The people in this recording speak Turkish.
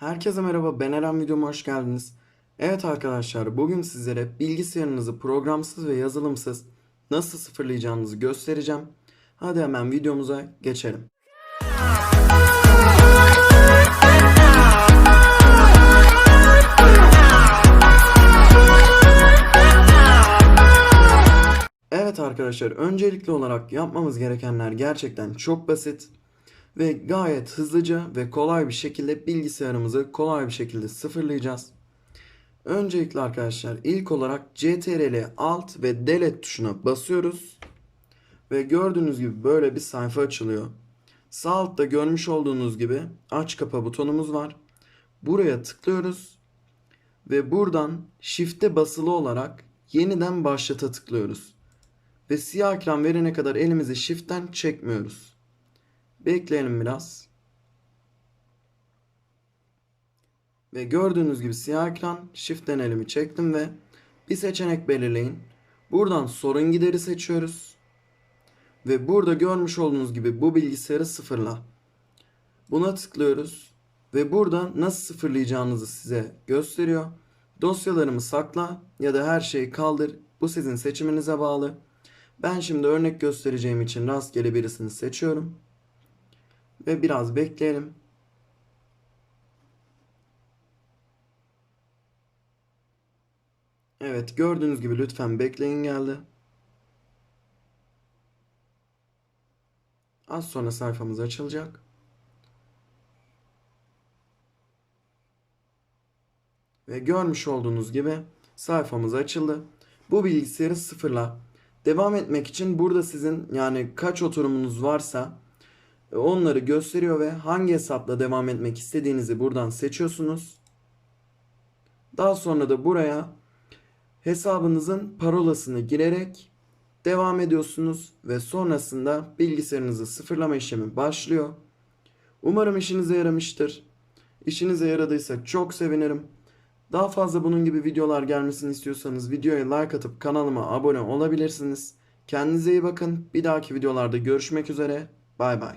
Herkese merhaba, ben Eren videoma hoş geldiniz. Evet arkadaşlar, bugün sizlere bilgisayarınızı programsız ve yazılımsız nasıl sıfırlayacağınızı göstereceğim. Hadi hemen videomuza geçelim. Evet arkadaşlar, öncelikli olarak yapmamız gerekenler gerçekten çok basit ve gayet hızlıca ve kolay bir şekilde bilgisayarımızı kolay bir şekilde sıfırlayacağız. Öncelikle arkadaşlar ilk olarak CTRL Alt ve Delete tuşuna basıyoruz. Ve gördüğünüz gibi böyle bir sayfa açılıyor. Sağ altta görmüş olduğunuz gibi aç kapa butonumuz var. Buraya tıklıyoruz. Ve buradan Shift'e basılı olarak yeniden başlata tıklıyoruz. Ve siyah ekran verene kadar elimizi Shift'ten çekmiyoruz. Bekleyelim biraz. Ve gördüğünüz gibi siyah ekran Shift'ten elimi çektim ve bir seçenek belirleyin. Buradan sorun gideri seçiyoruz. Ve burada görmüş olduğunuz gibi bu bilgisayarı sıfırla. Buna tıklıyoruz. Ve burada nasıl sıfırlayacağınızı size gösteriyor. Dosyalarımı sakla ya da her şeyi kaldır. Bu sizin seçiminize bağlı. Ben şimdi örnek göstereceğim için rastgele birisini seçiyorum. Ve biraz bekleyelim. Evet gördüğünüz gibi lütfen bekleyin geldi. Az sonra sayfamız açılacak. Ve görmüş olduğunuz gibi sayfamız açıldı. Bu bilgisayarı sıfırla. Devam etmek için burada sizin yani kaç oturumunuz varsa onları gösteriyor ve hangi hesapla devam etmek istediğinizi buradan seçiyorsunuz. Daha sonra da buraya hesabınızın parolasını girerek devam ediyorsunuz ve sonrasında bilgisayarınızı sıfırlama işlemi başlıyor. Umarım işinize yaramıştır. İşinize yaradıysa çok sevinirim. Daha fazla bunun gibi videolar gelmesini istiyorsanız videoya like atıp kanalıma abone olabilirsiniz. Kendinize iyi bakın. Bir dahaki videolarda görüşmek üzere. Bay bay.